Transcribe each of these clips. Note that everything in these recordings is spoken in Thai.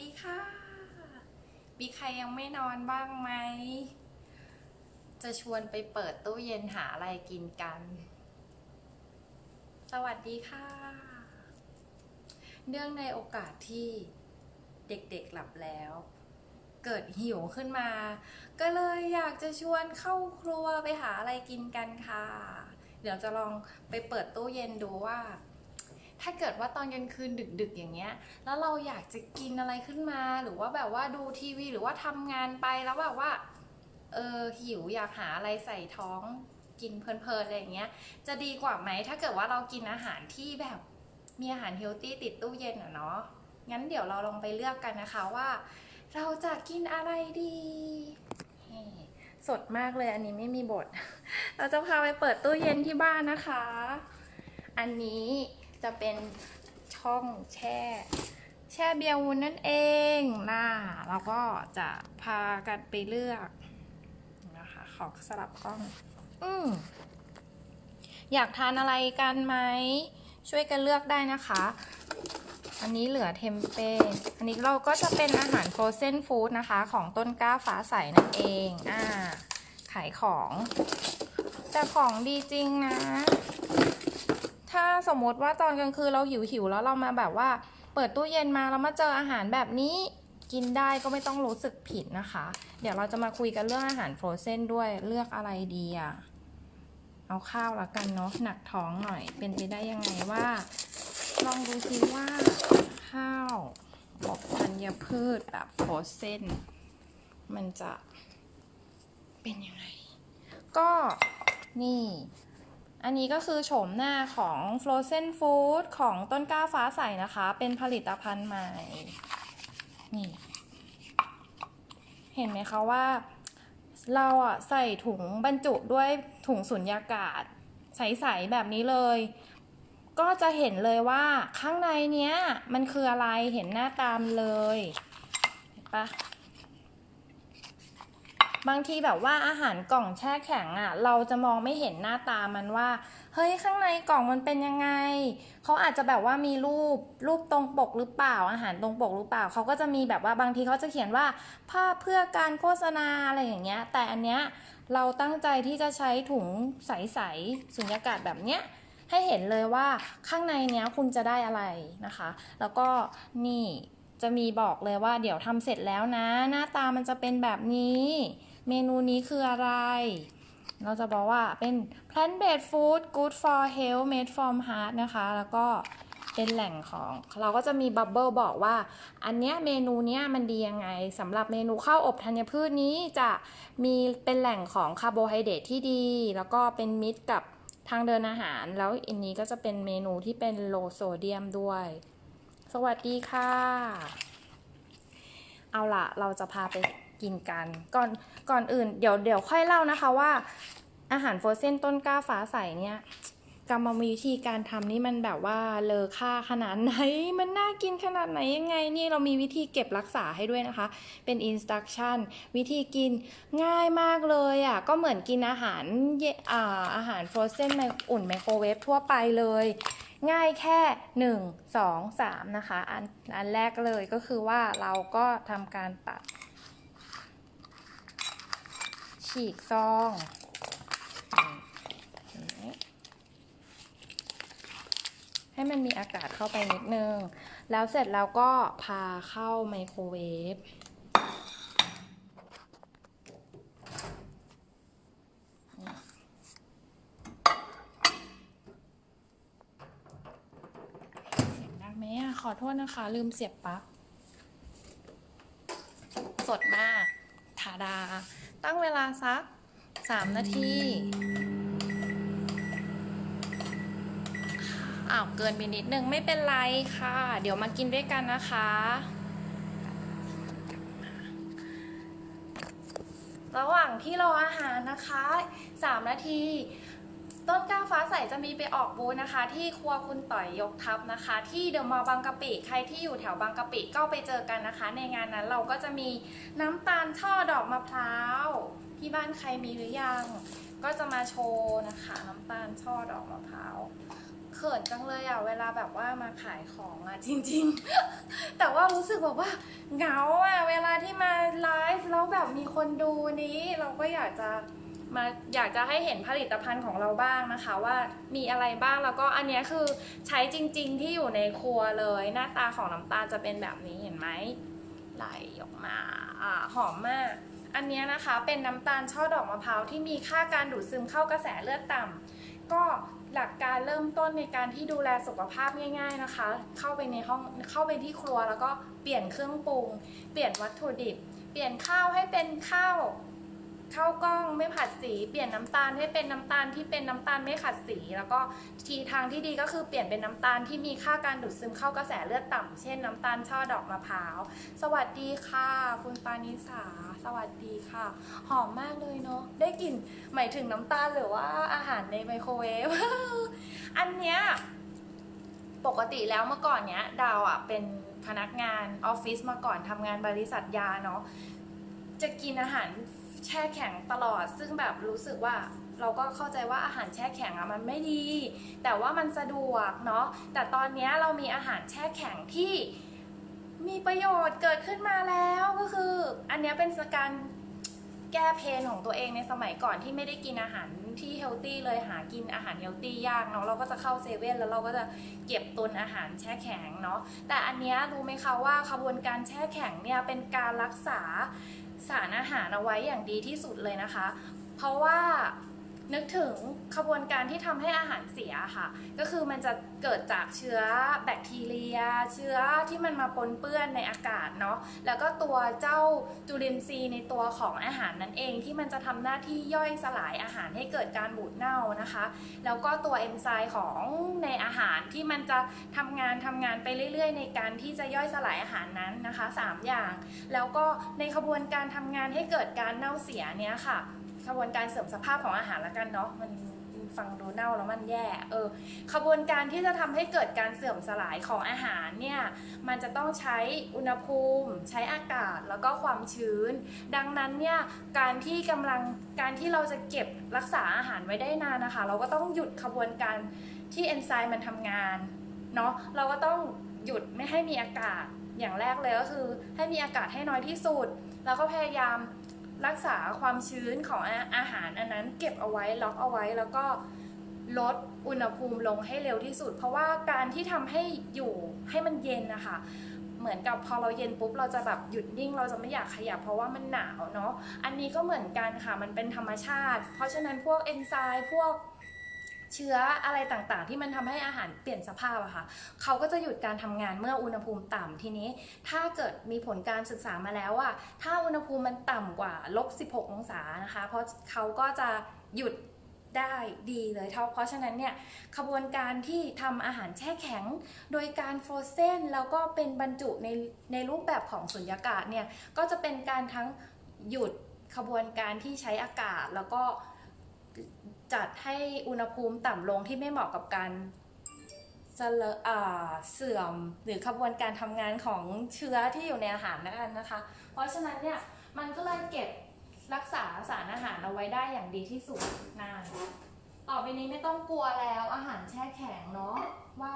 ดีค่ะ มีใครยังไม่นอนบ้างไหม จะชวนไปเปิดตู้เย็นหาอะไรกินกัน สวัสดีค่ะ เนื่องในโอกาสที่เด็กๆหลับแล้ว เกิดหิวขึ้นมา ก็เลยอยากจะชวนเข้าครัวไปหาอะไรกินกันค่ะ เดี๋ยวจะลองไปเปิดตู้เย็นดูว่า ถ้าเกิดว่าตอนกลางคืนดึกๆอย่างเงี้ย แล้วเราอยากจะกินอะไรขึ้นมา หรือว่าแบบว่าดูทีวีหรือว่าทำงานไปแล้วแบบว่า เออหิวอยากหาอะไรใส่ท้องกินเพลินๆอะไรอย่างเงี้ย จะดีกว่าไหมถ้าเกิดว่าเรากินอาหารที่แบบมีอาหารเฮลตี้ติดตู้เย็นอะเนาะ งั้นเดี๋ยวเราลองไปเลือกกันนะคะว่า เราจะกินอะไรดีสดมากเลยอันนี้ไม่มีบท เราจะพาไปเปิดตู้เย็นที่บ้านนะคะ อันนี้ จะเป็นช่องแช่ แช่เบียร์วุ้นนั่นเองนะเราก็จะพากันไปเลือกนะคะขอสลับกล้อง อืมอยากทานอะไรกันไหม ช่วยกันเลือกได้นะคะ อันนี้เหลือเทมเป้ อันนี้เราก็จะเป็นอาหารโฟรเซนฟู้ดนะคะ ของต้นกล้าฟ้าใสนั่นเอง อ่า ขายของ แต่ของดีจริงนะ ถ้าสมมติว่าตอนกลางคืนเราหิวหิวๆแล้วเรามาแบบว่า เปิดตู้เย็นมาแล้วมาเจออาหารแบบนี้กินได้ก็ไม่ต้องรู้สึกผิดนะคะ เดี๋ยวเราจะมาคุยกันเรื่องอาหารโฟรเซนด้วยเลือกอะไรดีอะเอาข้าวละกันเนาะหนักท้องหน่อย เป็นไปได้ยังไงว่า ลองดูซิว่าข้าวอบธัญพืชแบบโฟรเซนมันจะเป็นยังไง ก็นี่ อันนี้ก็คือโฉมหน้าของ Frozen Food ของต้นกล้าฟ้าใสนะคะ เป็นผลิตภัณฑ์ใหม่ นี่ เห็นไหมคะว่า เราอะใส่ถุงบรรจุด้วยถุงสุญญากาศ ใสๆแบบนี้เลย ก็จะเห็นเลยว่าข้างในเนี้ย มันคืออะไรเห็นหน้าตามเลย เห็นปะ บางทีแบบว่าอาหารกล่องแช่แข็งอะ่ะ เราจะมองไม่เห็นหน้าตามันว่า เฮ้ยข้างในกล่องมันเป็นยังไง เขาอาจจะแบบว่ามีรูปรูปตรงปกหรือเปล่า อาหารตรงปกหรือเปล่า เขาก็จะมีแบบว่าบางทีเขาจะเขียนว่าภาพเพื่อการโฆษณาอะไรอย่างเงี้ย แต่อันเนี้ยเราตั้งใจที่จะใช้ถุงใสๆสุญญากาศแบบเนี้ยให้เห็นเลยว่าข้างในเนี้ยคุณจะได้อะไรนะคะ แล้วก็นี่จะมีบอกเลยว่าเดี๋ยวทำเสร็จแล้วนะ หน้าตามันจะเป็นแบบนี้ เมนูนี้คืออะไร เราจะบอกว่าเป็น plant based food good for health made from heart นะคะ แล้วก็เป็นแหล่งของ เราก็จะมีบับเบิลบอกว่า อันเนี้ยเมนูเนี้ยมันดียังไงสำหรับเมนูข้าวอบธัญพืชนี้จะมีเป็นแหล่งของคาร์โบไฮเดรตที่ดี แล้วก็เป็นมิตรกับทางเดินอาหาร แล้วอันนี้ก็จะเป็นเมนูที่เป็นโลโซเดียมด้วย สวัสดีค่ะ เอาล่ะ เราจะพาไป กินกัน ก่อนก่อนอื่นเดี๋ยวเดี๋ยวค่อยเล่านะคะว่า อาหารโฟรเซนต้นกล้าฟ้าใสเนี่ยกรรมวิธีการทำนี่มันแบบว่าเลอค่าขนาดไหน มันน่ากินขนาดไหนยังไง นี่เรามีวิธีเก็บรักษาให้ด้วยนะคะ เป็นอินสตั c ชั่นวิธีกินง่ายมากเลยอะ ก็เหมือนกินอาหารอาอาหารโฟรเซนอุ่นไมโครเวฟทั่วไปเลย ง่ายแค่ 1 2 3 นะคะ อันอันแรกเลยก็คือว่าเราก็ทำการตัด ฉีกซองให้มันมีอากาศเข้าไปนิดนึง แล้วเสร็จแล้วก็พาเข้าไมโครเวฟ เสียงดังไหมอะ ขอโทษนะคะ ลืมเสียบปลั๊ก สดมาก ทาดา ตั้งเวลาสักสามนาทีอ้าวเกินไปนิดนึงไม่เป็นไรค่ะ เดี๋ยวมากินด้วยกันนะคะ ระหว่างที่รออาหารนะคะสามนาที ต้นกล้าฟ้าใสจะมีไปออกบูธนะคะ ที่ครัวคุณต่อยยกทัพนะคะ ที่เดอะมอลล์บางกะปิ ใครที่อยู่แถวบางกะปิก็ไปเจอกันนะคะ ในงานนั้นเราก็จะมีน้ำตาลช่อดอกมะพร้าว ที่บ้านใครมีหรือยัง ก็จะมาโชว์นะคะ น้ำตาลช่อดอกมะพร้าวเขินจังเลยอะเวลาแบบว่ามาขายของอะจริง ๆ แต่ว่ารู้สึกแบบว่าเหงาอะเวลาที่มาไลฟ์แล้วแบบมีคนดูนี้เราก็อยากจะ มาอยากจะให้เห็นผลิตภัณฑ์ของเราบ้างนะคะว่ามีอะไรบ้างแล้วก็อันนี้คือใช้จริง ๆ ที่อยู่ในครัวเลย หน้าตาของน้ำตาลจะเป็นแบบนี้เห็นไหมไหลออกมาอ่าหอมมาก อันนี้นะคะเป็นน้ำตาลช่อดอกมะพร้าวที่มีค่าการดูดซึมเข้ากระแสเลือดต่ำก็หลักการเริ่มต้นในการที่ดูแลสุขภาพง่าย ๆนะคะ เข้าไปในห้องเข้าไปที่ครัวแล้วก็เปลี่ยนเครื่องปรุง เปลี่ยนวัตถุดิบ เปลี่ยนข้าวให้เป็นข้าว ข้ากล้องไม่ผัดสี เปลี่ยนน้ำตาลให้เป็นน้ำตาลที่เป็นน้ำตาลไม่ขัดสี แล้วก็ทีทางที่ดีก็คือเปลี่ยนเป็นน้ำตาลที่มีค่าการดูดซึมเข้ากระแสเลือดต่ำเช่นน้ำตาลช่อดอกมะพร้าว สวัสดีค่ะ คุณปานิสา สวัสดีค่ะ หอมมากเลยเนาะได้กลิ่นหมายถึงน้ำตาลหรือว่าอาหารในไมโครเวฟอันเนี้ยปกติแล้วเมื่อก่อนเนี้ยดาวอะเป็นพนักงานออฟฟิศมาก่อนทำงานบริษัทยาเนาะจะกินอาหาร แช่แข็งตลอด ซึ่งแบบรู้สึกว่าเราก็เข้าใจว่าอาหารแช่แข็งอะมันไม่ดี แต่ว่ามันสะดวกเนาะแต่ตอนนี้เรามีอาหารแช่แข็งที่มีประโยชน์เกิดขึ้นมาแล้วก็คือ อันนี้เป็นการแก้เพนของตัวเองในสมัยก่อนที่ไม่ได้กินอาหารที่เฮลตี้เลยหากินอาหารเฮลตี้ยากเนาะเราก็จะเข้าเซเว่นแล้วเราก็จะเก็บตุนอาหารแช่แข็งเนาะแต่อันนี้รู้ไหมคะว่าขบวนการแช่แข็งเนี่ยเป็นการรักษา สารอาหารเอาไว้อย่างดีที่สุดเลยนะคะ เพราะว่า นึกถึงขบวนการที่ทำให้อาหารเสียค่ะ ก็คือมันจะเกิดจากเชื้อแบคทีเรีย เชื้อที่มันมาปนเปื้อนในอากาศเนาะแล้วก็ตัวเจ้าจุลินทรีย์ในตัวของอาหารนั่นเองที่มันจะทำหน้าที่ย่อยสลายอาหารให้เกิดการบูดเน่านะคะ แล้วก็ตัวเอนไซม์ของในอาหารที่มันจะทำงานทำงานไปเรื่อย ๆ ในการที่จะย่อยสลายอาหารนั้นนะคะสามอย่าง แล้วก็ในขบวนการทำงานให้เกิดการเน่าเสียเนี้ยค่ะ ขบวนการเสริมสภาพของอาหารละกันเนาะมันฟังดูเน่าแล้วมันแย่ เออ ขบวนการที่จะทำให้เกิดการเสื่อมสลายของอาหารเนี่ย มันจะต้องใช้อุณหภูมิ ใช้อากาศแล้วก็ความชื้น ดังนั้นเนี่ย การที่กำลัง การที่เราจะเก็บรักษาอาหารไว้ได้นานนะคะ เราก็ต้องหยุดขบวนการที่เอนไซม์มันทำงาน เนาะ เราก็ต้องหยุดไม่ให้มีอากาศ อย่างแรกเลยก็คือ ให้มีอากาศให้น้อยที่สุด แล้วก็พยายาม รักษาความชื้นของอาหารอันนั้นเก็บเอาไว้ล็อกเอาไว้แล้วก็ลดอุณหภูมิลงให้เร็วที่สุด เพราะว่าการที่ทำให้อยู่ให้มันเย็นนะคะเหมือนกับพอเราเย็นปุ๊บเราจะแบบหยุดนิ่ง เราจะไม่อยากขยับเพราะว่ามันหนาวเนาะอันนี้ก็เหมือนกันค่ะมันเป็นธรรมชาติ เพราะฉะนั้นพวกเอนไซม์พวก เชื้ออะไรต่างๆ ที่มันทำให้อาหารเปลี่ยนสภาพอะค่ะเขาก็จะหยุดการทำงานเมื่ออุณหภูมิต่ำทีนี้ ถ้าเกิดมีผลการศึกษามาแล้วว่าถ้าอุณหภูมิมันต่ำกว่าลบ16 องศานะคะ เพราะเขาก็จะหยุดได้ดีเลยเท่าเพราะฉะนั้นเนี่ยขบวนการที่ทำอาหารแช่แข็ง โดยการโฟรเซนแล้วก็เป็นบรรจุในในรูปแบบของสุญญากาศเนี่ยก็จะเป็นการทั้งหยุดขบวนการที่ใช้อากาศแล้วก็ จัดให้อุณหภูมิต่ำลงที่ไม่เหมาะกับการเสลออ่าเสื่อมหรือขบวนการทำงานของเชื้อที่อยู่ในอาหารนั่นนะคะ เพราะฉะนั้นเนี่ยมันก็เลยเก็บรักษาสารอาหารเอาไว้ได้อย่างดีที่สุดนาน ต่อไปนี้ไม่ต้องกลัวแล้วอาหารแช่แข็งเนาะว่า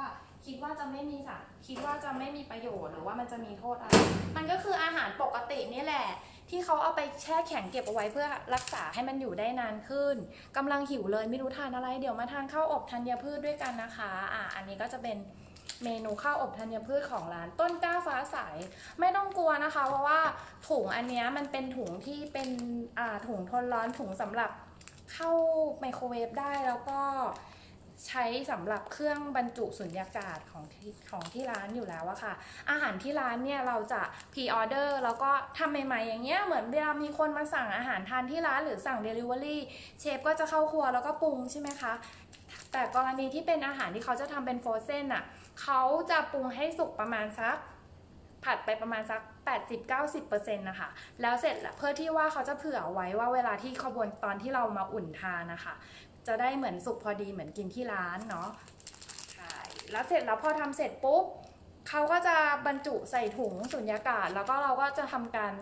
คิดว่าจะไม่มีสารคิดว่าจะไม่มีประโยชน์หรือว่ามันจะมีโทษอะไร มันก็คืออาหารปกตินี่แหละ ที่เขาเอาไปแช่แข็งเก็บเอาไว้เพื่อรักษาให้มันอยู่ได้นานขึ้นกำลังหิวเลยไม่รู้ทานอะไรเดี๋ยวมาทานข้าวอบธัญพืชด้วยกันนะคะอะอันนี้ก็จะเป็นเมนูข้าวอบธัญพืชของร้านต้นกล้าฟ้าใสไม่ต้องกลัวนะคะ เพราะว่าถุงอันนี้มันเป็นถุงที่เป็นอ่าถุงทนร้อนถุงสำหรับเข้าไมโครเวฟได้แล้วก็ ใช้สำหรับเครื่องบรรจุสุญญากาศของที่ของที่ร้านอยู่แล้วอะค่ะ อาหารที่ร้านเนี่ยเราจะพรีออเดอร์แล้วก็ทำใหม่ๆอย่างเงี้ยเหมือนเวลามีคนมาสั่งอาหารทานที่ร้านหรือสั่ง Delivery เชฟก็จะเข้าครัวแล้วก็ปรุงใช่ไหมคะแต่กรณีที่เป็นอาหารที่เขาจะทำเป็นโฟรเซนอะเขาจะปรุงให้สุกประมาณสักผัดไปประมาณสัก 80-90%นะคะ แล้วเสร็จเพื่อที่ว่าเขาจะเผื่อไว้ว่าเวลาที่ขบวนตอนที่เรามาอุ่นทานนะคะ จะได้เหมือนสุกพอดีเหมือนกินที่ร้านเนาะใช่แล้วเสร็จแล้วพอทำเสร็จปุ๊บเขาก็จะบรรจุใส่ถุงสุญญากาศ แล้วก็เราก็จะทำการ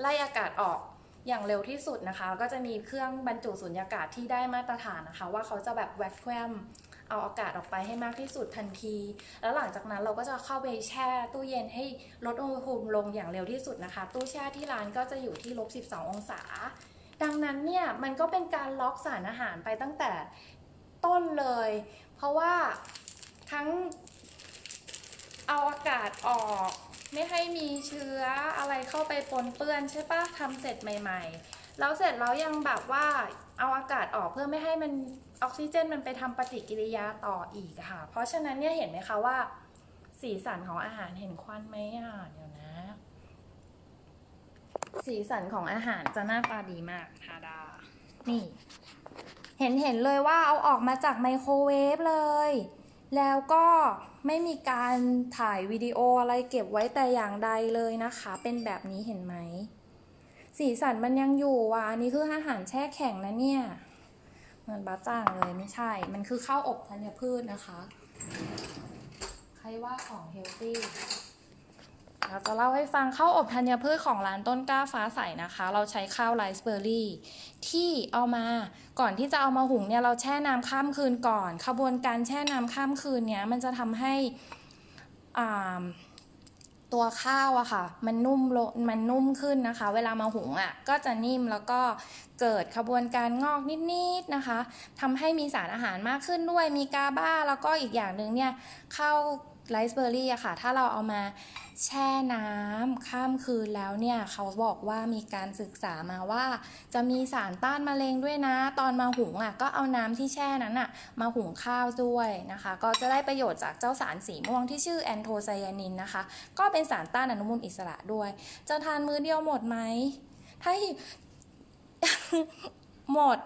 ไล่อากาศออกอย่างเร็วที่สุดนะคะ ก็จะมีเครื่องบรรจุสุญญากาศที่ได้มาตรฐานนะคะ ว่าเขาจะแบบแวคคูมเอาอากาศออกไปให้มากที่สุดทันที แล้วหลังจากนั้นเราก็จะเข้าไปแช่ตู้เย็นให้ลดอุณหภูมิลงอย่างเร็วที่สุดนะคะ ตู้แช่ที่ร้านก็จะอยู่ที่ลบ 12 องศา ดังนั้นเนี่ยมันก็เป็นการล็อกสารอาหารไปตั้งแต่ต้นเลย เพราะว่าทั้งเอาอากาศออก ไม่ให้มีเชื้ออะไรเข้าไปปนเปื้อนใช่ปะทำเสร็จใหม่ ๆ แล้วเสร็จแล้วยังแบบว่าเอาอากาศออกเพื่อไม่ให้มันออกซิเจนมันไปทำปฏิกิริยาต่ออีกค่ะ เพราะฉะนั้นเนี่ยเห็นไหมคะว่า สีสันของอาหารเห็นควันไหมอะเดี๋ยวนะ สีสันของอาหารจะหน้าตาดีมากทาดา นี่ เห็นเห็นเลยว่าเอาออกมาจากไมโครเวฟเลย แล้วก็ไม่มีการถ่ายวิดีโออะไรเก็บไว้แต่อย่างใดเลยนะคะ เป็นแบบนี้เห็นไหม สีสันมันยังอยู่ว่ะอันนี้คืออาหารแช่แข็งนะเนี่ยเหมือนบะจ่างเลยไม่ใช่ มันคือข้าวอบธัญพืชนะคะ ใครว่าของเฮลตี้ เราจะเล่าให้ฟังข้าวอบธัญพืชของร้านต้นกล้าฟ้าใสนะคะ เราใช้ข้าวไรซ์เบอร์รี่ ที่เอามาก่อนที่จะเอามาหุงเนี่ยเราแช่น้ำข้ามคืนก่อนขบวนการแช่น้ำข้ามคืนเนี้ยมันจะทำให้ตัวข้าวอะค่ะ มันนุ่มลมันนุ่มขึ้นนะคะ เวลามาหุงอะก็จะนิ่มแล้วก็เกิดขบวนการงอกนิดๆนะคะทำให้มีสารอาหารมากขึ้นด้วยมีกาบ้า แล้วก็อีกอย่างหนึ่งเนี่ยข้าว ไรซ์เบอร์รี่อะค่ะ ถ้าเราเอามาแช่น้ำข้ามคืนแล้วเนี่ย เขาบอกว่ามีการศึกษามาว่า จะมีสารต้านมะเร็งด้วยนะ ตอนมาหุงอะก็เอาน้ำที่แช่นั้นอะมาหุงข้าวด้วยนะคะ ก็จะได้ประโยชน์จากเจ้าสารสีม่วงที่ชื่อแอนโทไซยานินนะคะ ก็เป็นสารต้านอนุมูลอิสระด้วย จะทานมื้อเดียวหมดไหมถ้าหมด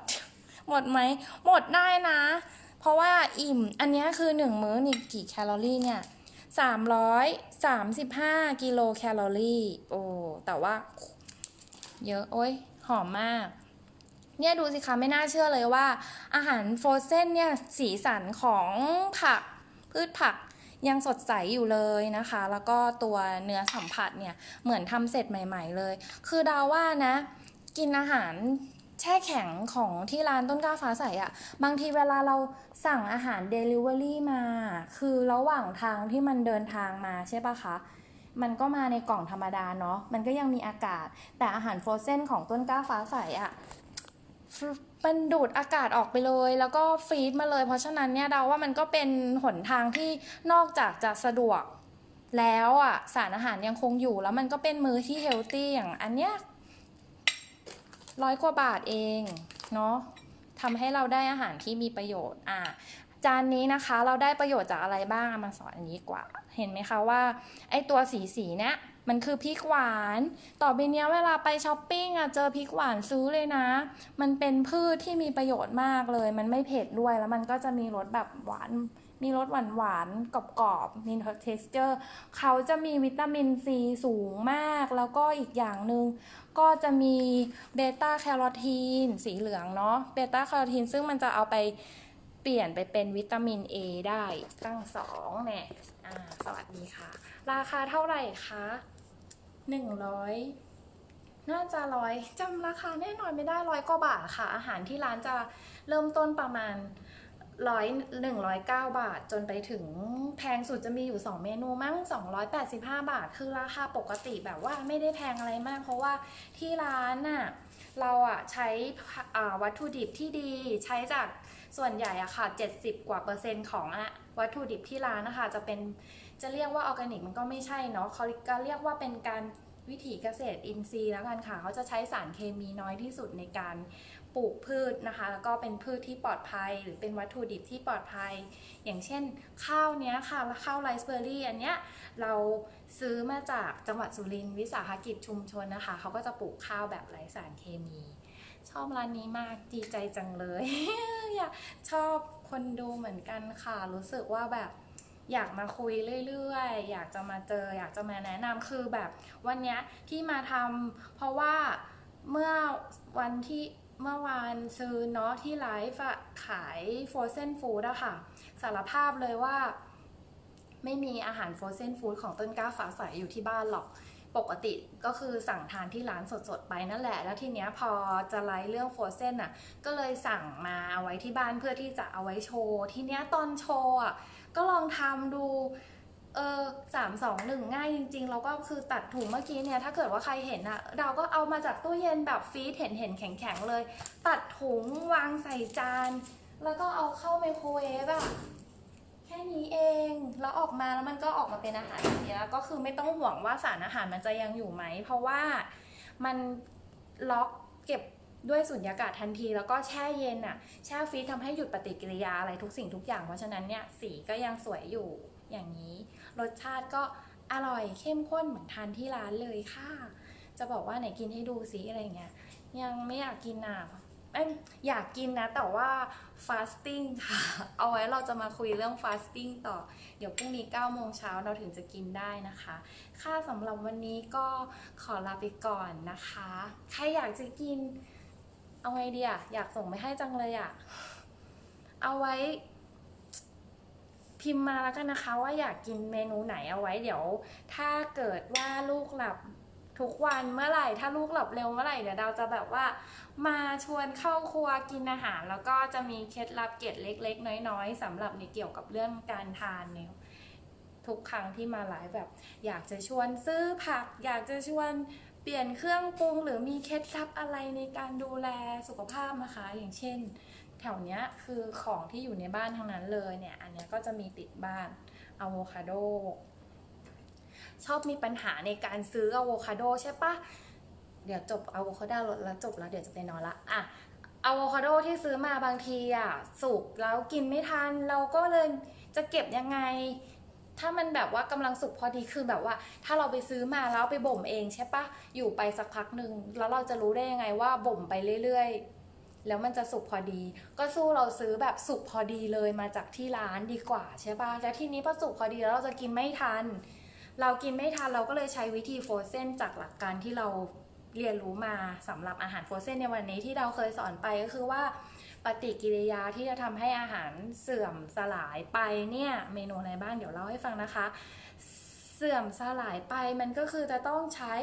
หมดไหม หมดได้นะ เพราะว่าอิ่ม อันนี้คือหนึ่งมื้อนี่กี่แคลอรี่เนี่ยสามร้อยสามสิบห้ากิโลแคลอรี่ โอ้ แต่ว่า เยอะ โอ้ย หอมมาก เนี่ยดูสิคะ ไม่น่าเชื่อเลยว่า อาหารโฟรเซนเนี่ย สีสันของผัก พืชผักยังสดใสอยู่เลยนะคะ แล้วก็ตัวเนื้อสัมผัสเนี่ย เหมือนทำเสร็จใหม่ ๆ เลย คือดาวว่านะ กินอาหาร แช่แข็งของที่ร้านต้นกล้าฟ้าใสอะ่ะ บางทีเวลาเราสั่งอาหาร Delivery มา คือระหว่างทางที่มันเดินทางมาใช่ปะคะ มันก็มาในกล่องธรรมดาเนาะ มันก็ยังมีอากาศ แต่อาหารฟรอเซนของต้นกล้าฟ้าใสอะ่ะมันดูดอากาศออกไปเลย แล้วก็ฟรีดมาเลย เพราะฉะนั้นเนี่ยเดาว่ามันก็เป็นหนทางที่นอกจากจะสะดวกแล้วอะสารอาหารยังคงอยู่แล้วมันก็เป็นมื้อที่เฮลตี้อย่างอันเนี้ย ร้อยกว่าบาทเองเนาะทำให้เราได้อาหารที่มีประโยชน์อะจานนี้นะคะเราได้ประโยชน์จากอะไรบ้างมาสอนอันนี้กว่า เห็นไหมคะว่า ไอตัวสีสีเนี้ยมันคือพริกหวาน ต่อไปเนี้ยเวลาไปช้อปปิ้งอะเจอพริกหวานซื้อเลยนะ มันเป็นพืชที่มีประโยชน์มากเลย มันไม่เผ็ดด้วยแล้วมันก็จะมีรสแบบหวาน มีรสหวานหวานๆกรอบๆ มี texture เขาจะมีวิตามินซีสูงมาก แล้วก็อีกอย่างหนึ่งก็จะมีเบต้าแคโรทีนสีเหลืองเนาะ เบต้าแคโรทีนซึ่งมันจะเอาไปเปลี่ยนไปเป็นวิตามิน A ได้ตั้งสองเนี่ยสวัสดีค่ะ ราคาเท่าไหร่คะหนึ่งร้อยน่าจะร้อยจำราคาแน่นอนไม่ได้ร้อยกว่าบาทค่ะ อาหารที่ร้านจะเริ่มต้นประมาณ ร้อยหนึ่งร้อยเก้าบาท จนไปถึงแพงสุดจะมีอยู่ 2 เมนูมั้ง 285 บาท คือราคาปกติแบบว่าไม่ได้แพงอะไรมาก เพราะว่าที่ร้านน่ะเราอะใช้วัตถุดิบที่ดีใช้จากส่วนใหญ่อะค่ะ 70 กว่าเปอร์เซ็นต์ของอะวัตถุดิบที่ร้านนะคะ จะเป็นจะเรียกว่าออร์แกนิกมันก็ไม่ใช่เนาะเขาก็เรียกว่าเป็นการวิถีเกษตรอินทรีย์แล้วกันค่ะ เขาจะใช้สารเคมีน้อยที่สุดในการ ปลูกพืชนะคะ แล้วก็เป็นพืชที่ปลอดภัย หรือเป็นวัตถุดิบที่ปลอดภัย อย่างเช่น ข้าวเนี้ยค่ะข้าวไรซ์เบอร์รี่อันเนี้ยเราซื้อมาจากจังหวัดสุรินทร์วิสาหกิจชุมชนนะคะ เขาก็จะปลูกข้าวแบบไร้สารเคมี ชอบร้านนี้มากดีใจจังเลยอยากชอบคนดูเหมือนกันค่ะ รู้สึกว่าแบบอยากมาคุยเรื่อยๆ อยากจะมาเจอ อยากจะมาแนะนำคือแบบวันเนี้ยที่มาทำเพราะว่าเมื่อวันที่ เมื่อวานซื้อเนาะที่ไลฟ์ขายฟ r o เซนฟู้ดอะค่ะ สารภาพเลยว่า ไม่มีอาหารฟ r o เซนฟู้ดของต้นกล้าฟ้าใสอยู่ที่บ้านหรอก ปกติก็คือสั่งทานที่ร้านสดๆไปนั่นแหละ แล้วทีเนี้ยพอจะไลฟ์เรื่องโฟรเซนอะก็เลยสั่งมาเอาไว้ที่บ้านเพื่อที่จะเอาไว้โชว์ ทีเนี้ยตอนโชว์อะก็ลองทำดู เออสามสองหนึ่งง่ายจริงๆ แล้วก็คือตัดถุงเมื่อกี้เนี่ย ถ้าเกิดว่าใครเห็นอะเราก็เอามาจากตู้เย็นแบบฟรีซเห็นเห็นแข็งๆเลย ตัดถุงวางใส่จาน แล้วก็เอาเข้าไมโครเวฟอะแค่นี้เอง แล้วออกมาแล้วมันก็ออกมาเป็นอาหารอย่างเงี้ยก็คือไม่ต้องห่วงว่าสารอาหารมันจะยังอยู่ไหม เพราะว่ามันล็อกเก็บด้วยสุญญากาศทันทีแล้วก็แช่เย็นอะแช่ฟรีซทำให้หยุดปฏิกิริยาอะไรทุกสิ่งทุกอย่าง เพราะฉะนั้นเนี่ยสีก็ยังสวยอยู่อย่างนี้ รสชาติก็อร่อยเข้มข้นเหมือนทานที่ร้านเลยค่ะ จะบอกว่าไหนกินให้ดูสิอะไรเงี้ย ยังไม่อยากกินอะเอ้อยากกินนะ แต่ว่า fasting ค่ะ เอาไว้เราจะมาคุยเรื่อง fasting ต่อ เดี๋ยวพรุ่งนี้9โมงเช้าเราถึงจะกินได้นะคะ ค่าสำหรับวันนี้ก็ขอลาไปก่อนนะคะ ใครอยากจะกิน เอาไงดีอะอยากส่งไปให้จังเลยอะเอาไว้ พิมพ์มาแล้วกันนะคะ ว่าอยากกินเมนูไหนเอาไว้เดี๋ยว ถ้าเกิดว่าลูกหลับทุกวันเมื่อไหร่ถ้าลูกหลับเร็วเมื่อไหร่เดี๋ยวเราจะแบบว่า มาชวนเข้าครัวกินอาหาร แล้วก็จะมีเคล็ดลับเกร็ดเล็ก ๆ น้อยๆสำหรับในเกี่ยวกับเรื่องการทานเนี่ยทุกครั้งที่มาไลฟ์แบบ อยากจะชวนซื้อผัก อยากจะชวนเปลี่ยนเครื่องปรุงหรือมีเคล็ดลับอะไรในการดูแลสุขภาพนะคะ อย่างเช่น แถวเนี้ยคือของที่อยู่ในบ้านทั้งนั้นเลยเนี่ย อันเนี้ยก็จะมีติดบ้านอะโวคาโดชอบมีปัญหาในการซื้ออะโวคาโดใช่ปะเดี๋ยวจบอะโวคาโดแล้วจบแล้วเดี๋ยวจะไปนอนละอะอะโวคาโดที่ซื้อมาบางทีอะสุกแล้วกินไม่ทัน เราก็เลยจะเก็บยังไง ถ้ามันแบบว่ากำลังสุกพอดีคือแบบว่า ถ้าเราไปซื้อมาแล้วไปบ่มเองใช่ปะอยู่ไปสักพักหนึ่งแล้วเราจะรู้ได้ยังไงว่าบ่มไปเรื่อยๆ แล้วมันจะสุกพอดี ก็สู้เราซื้อแบบสุกพอดีเลยมาจากที่ร้านดีกว่าใช่ปะแล้วทีนี้พอสุกพอดีแล้วเราจะกินไม่ทัน เรากินไม่ทันเราก็เลยใช้วิธีโฟรเซนจากหลักการที่เราเรียนรู้มาสำหรับอาหารโฟรเซนในวันนี้ที่เราเคยสอนไปก็คือว่าปฏิกิริยาที่จะทำให้อาหารเสื่อมสลายไปเนี่ยเมนูอะไรบ้างเดี๋ยวเล่าให้ฟังนะคะ เสื่อมสลายไปมันก็คือจะต้องใช้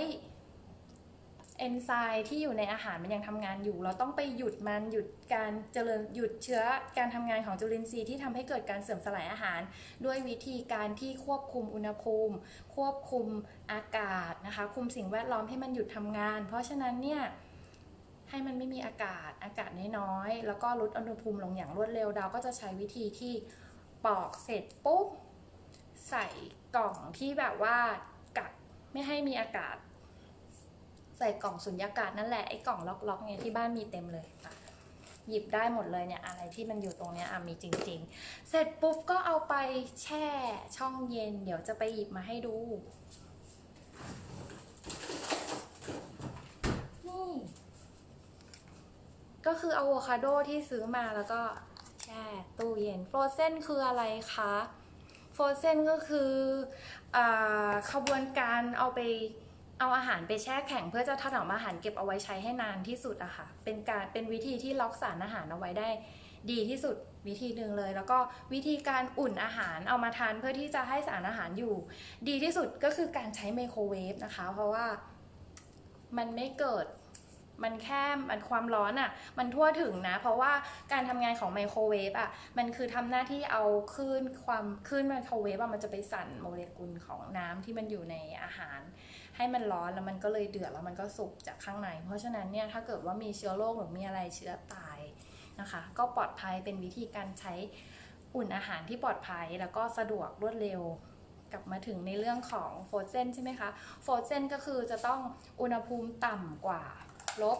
เอนไซม์ที่อยู่ในอาหารมันยังทำงานอยู่ เราต้องไปหยุดมันหยุดการเจริญหยุดเชื้อการทำงานของจุลินทรีย์ที่ทำให้เกิดการเสื่อมสลายอาหาร ด้วยวิธีการที่ควบคุมอุณหภูมิ ควบคุมอากาศนะคะ คุมสิ่งแวดล้อมให้มันหยุดทำงาน เพราะฉะนั้นเนี่ยให้มันไม่มีอากาศอากาศน้อยๆแล้วก็ลดอุณหภูมิลงอย่างรวดเร็วดาวก็จะใช้วิธีที่ปอกเสร็จปุ๊บใส่กล่องที่แบบว่ากักไม่ให้มีอากาศ ใส่กล่องสุญญากาศนั่นแหละไอ้กล่องล็อกๆเนี่ยที่บ้านมีเต็มเลยค่ะหยิบได้หมดเลยเนี่ยอะไรที่มันอยู่ตรงเนี้ยอะมีจริง ๆ เสร็จปุ๊บก็เอาไปแช่ช่องเย็น เดี๋ยวจะไปหยิบมาให้ดู นี่ ก็คืออะโวคาโดที่ซื้อมาแล้วก็แช่ตู้เย็นฟรเซนคืออะไรคะฟรเซนก็คืออขบวนการเอาไป เอาอาหารไปแช่แข็งเพื่อจะถนอมอาหารเก็บเอาไว้ใช้ให้นานที่สุดอะค่ะ เป็นการเป็นวิธีที่ล็อกสารอาหารเอาไว้ได้ ดีที่สุดวิธีหนึ่งเลย แล้วก็วิธีการอุ่นอาหารเอามาทานเพื่อที่จะให้สารอาหารอยู่ ดีที่สุดก็คือการใช้ไมโครเวฟนะคะ เพราะว่ามันไม่เกิดมันแค่มันความร้อนอะ่ะ มันทั่วถึงนะ เพราะว่าการทำงานของไมโครเวฟอะ่ะ มันคือทำหน้าที่เอาคลื่นความคลื่นไมโครเวฟอะมันจะไปสั่นโมเลกุลของน้ำที่มันอยู่ในอาหาร ให้มันร้อนแล้วมันก็เลยเดือดแล้วมันก็สุกจากข้างใน เพราะฉะนั้นเนี่ยถ้าเกิดว่ามีเชื้อโรคหรือมีอะไรเชื้อตายนะคะ ก็ปลอดภัยเป็นวิธีการใช้อุ่นอาหารที่ปลอดภัยแล้วก็สะดวกรวดเร็วกลับมาถึงในเรื่องของโฟรเซนใช่ไหมคะโฟรเซนก็คือจะต้องอุณหภูมิต่ำกว่าลบ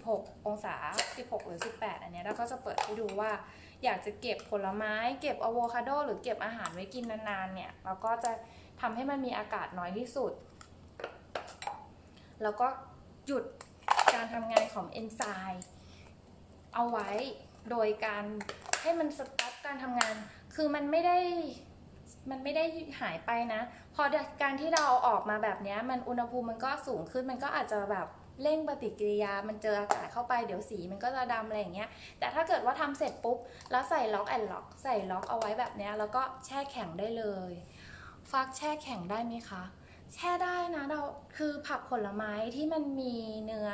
16 องศา 16 หรือ 18 อันเนี้ยเราก็จะเปิดให้ดูว่า อยากจะเก็บผลไม้ เก็บอะโวคาโด หรือเก็บอาหารไว้กินนานๆเนี่ย เราก็จะทำให้มันมีอากาศน้อยที่สุด แล้วก็หยุดการทำงานของเอนไซม์เอาไว้โดยการให้มันสต็อปการทำงาน คือมันไม่ได้มันไม่ได้หายไปนะ พอการที่เราเอาออกมาแบบนี้มันอุณหภูมิมันก็สูงขึ้นมันก็อาจจะแบบเร่งปฏิกิริยา มันเจออากาศเข้าไปเดี๋ยวสีมันก็จะดำอะไรอย่างเงี้ย แต่ถ้าเกิดว่าทำเสร็จปุ๊บ แล้วใส่ล็อกแอนล็อก ใส่ล็อกเอาไว้แบบนี้แล้วก็แช่แข็งได้เลย ฟักแช่แข็งได้ไหมคะ แช่ได้นะเราคือผักผลไม้ที่มันมีเนื้อ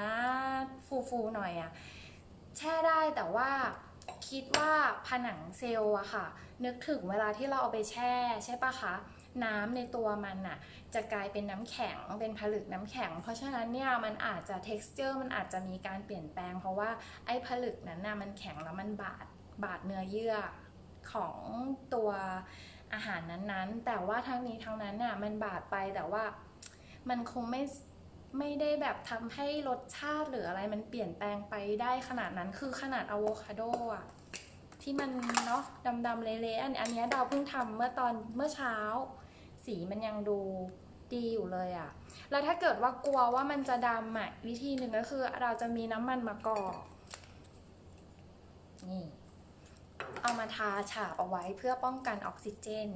ฟูๆหน่อยอะแช่ได้แต่ว่าคิดว่าผนังเซลล์อะค่ะ นึกถึงเวลาที่เราเอาไปแช่ใช่ปะคะน้ำในตัวมันน่ะจะกลายเป็นน้ำแข็งเป็นผลึกน้ำแข็ง เพราะฉะนั้นเนี่ยมันอาจจะ texture มันอาจจะมีการเปลี่ยนแปลง เพราะว่าไอ้ผลึกนั้นน่ะมันแข็งแล้วมันบาดบาดเนื้อเยื่อของตัว อาหารนั้นๆ แต่ว่าทั้งนี้ทั้งนั้นน่ะมันบาดไปแต่ว่ามันคงไม่ไม่ได้แบบทำให้รสชาติหรืออะไรมันเปลี่ยนแปลงไปได้ขนาดนั้นคือขนาดอะโวคาโดอะที่มันเนาะดำๆเละๆอันอันนี้ดาวเพิ่งทำเมื่อตอนเมื่อเช้า สีมันยังดูดีอยู่เลยอะแล้วถ้าเกิดว่ากลัวว่ามันจะดำอะวิธีหนึ่งก็คือเราจะมีน้ำมันมะกอกนี่ เอามาทาฉาบเอาไว้เพื่อป้องกันออกซิเจน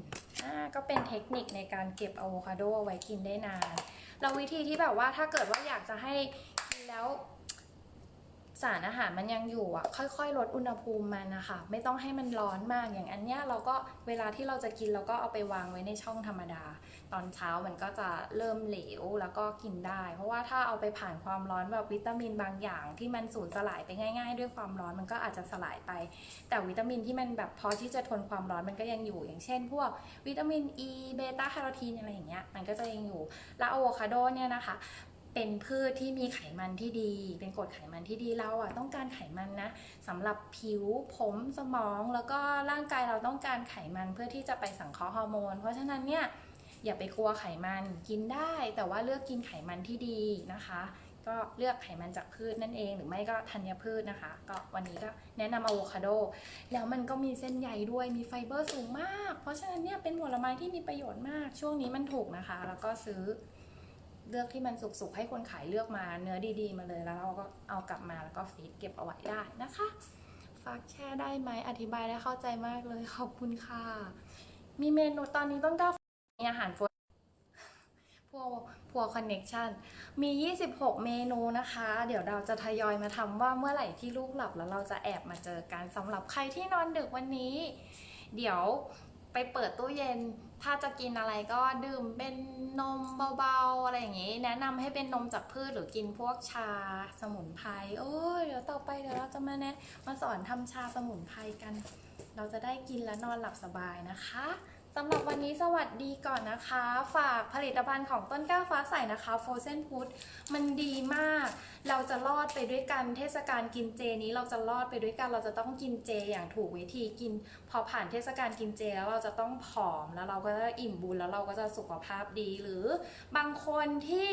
ก็เป็นเทคนิคในการเก็บอะโวคาโดไว้กินได้นานแล้ววิธีที่แบบว่าถ้าเกิดว่าอยากจะให้กินแล้ว สารอาหารมันยังอยู่อะค่อยๆ ลดอุณหภูมิมันนะคะไม่ต้องให้มันร้อนมากอย่างอันเนี้ยเราก็เวลาที่เราจะกินเราก็เอาไปวางไว้ในช่องธรรมดา ตอนเช้ามันก็จะเริ่มเหลวแล้วก็กินได้ เพราะว่าถ้าเอาไปผ่านความร้อนแบบวิตามินบางอย่าง ที่มันสูญสลายไปง่าย ๆ ด้วยความร้อนมันก็อาจจะสลายไป แต่วิตามินที่มันแบบพอที่จะทนความร้อนมันก็ยังอยู่ อย่างเช่น พวกวิตามินอ e, ีเบต้าแคโรทีนอะไรอย่างเงี้ยมันก็จะยังอยู่แล้วอะโวคาโดเนี่ยนะคะ เป็นพืชที่มีไขมันที่ดี เป็นกรดไขมันที่ดีเราอะต้องการไขมันนะสำหรับผิวผมสมองแล้วก็ร่างกายเราต้องการไขมันเพื่อที่จะไปสังเคราะห์ฮอร์โมน เพราะฉะนั้นเนี่ยอย่าไปกลัวไขมันกินได้ แต่ว่าเลือกกินไขมันที่ดีนะคะ ก็เลือกไขมันจากพืชนั่นเอง หรือไม่ก็ธัญพืชนะคะ ก็วันนี้ก็แนะนำอะโวคาโด แล้วมันก็มีเส้นใยด้วยมีไฟเบอร์สูงมาก เพราะฉะนั้นเนี่ยเป็นผลไม้ที่มีประโยชน์มากช่วงนี้มันถูกนะคะ แล้วก็ซื้อ เลือกที่มันสุกๆให้คนขายเลือกมาเนื้อดีๆ มาเลยแล้วเราก็เอากลับมาแล้วก็ฟีดเก็บเอาไว้ได้นะคะ ฝากแชร์ได้ไหมอธิบายได้เข้าใจมากเลยขอบคุณค่ะ มีเมนูตอนนี้ต้องก้าวมีอาหารโฟร์พัวพัวคอนเน็กชันมี 26 เมนูนะคะ เดี๋ยวเราจะทยอยมาทำว่าเมื่อไหร่ที่ลูกหลับแล้วเราจะแอบมาเจอกันสำหรับใครที่นอนดึกวันนี้ เดี๋ยวไปเปิดตู้เย็น ถ้าจะกินอะไรก็ดื่มเป็นนมเบาๆ อะไรอย่างนี้ แนะนำให้เป็นนมจากพืชหรือกินพวกชาสมุนไพรโอ้ยเดี๋ยวต่อไปเดี๋ยวเราจะมาแนะมาสอนทำชาสมุนไพรกัน เราจะได้กินและนอนหลับสบายนะคะ สำหรับวันนี้สวัสดีก่อนนะคะ ฝากผลิตภัณฑ์ของต้นกล้าฟ้าใสนะคะ Frozen Food มันดีมาก เราจะรอดไปด้วยกันเทศกาลกินเจนี้เราจะรอดไปด้วยกัน เราจะต้องกินเจอย่างถูกวิธีกิน พอผ่านเทศกาลกินเจแล้วเราจะต้องผอมแล้วเราก็จะอิ่มบุญแล้วเราก็จะสุขภาพดีหรือบางคนที่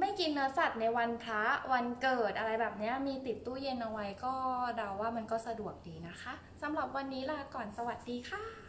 ไม่กินเนื้อสัตว์ในวันพระวันเกิดอะไรแบบนี้มีติดตู้เย็นเอาไว้ก็เดาว่ามันก็สะดวกดีนะคะสำหรับวันนี้ลาก่อนสวัสดีค่ะ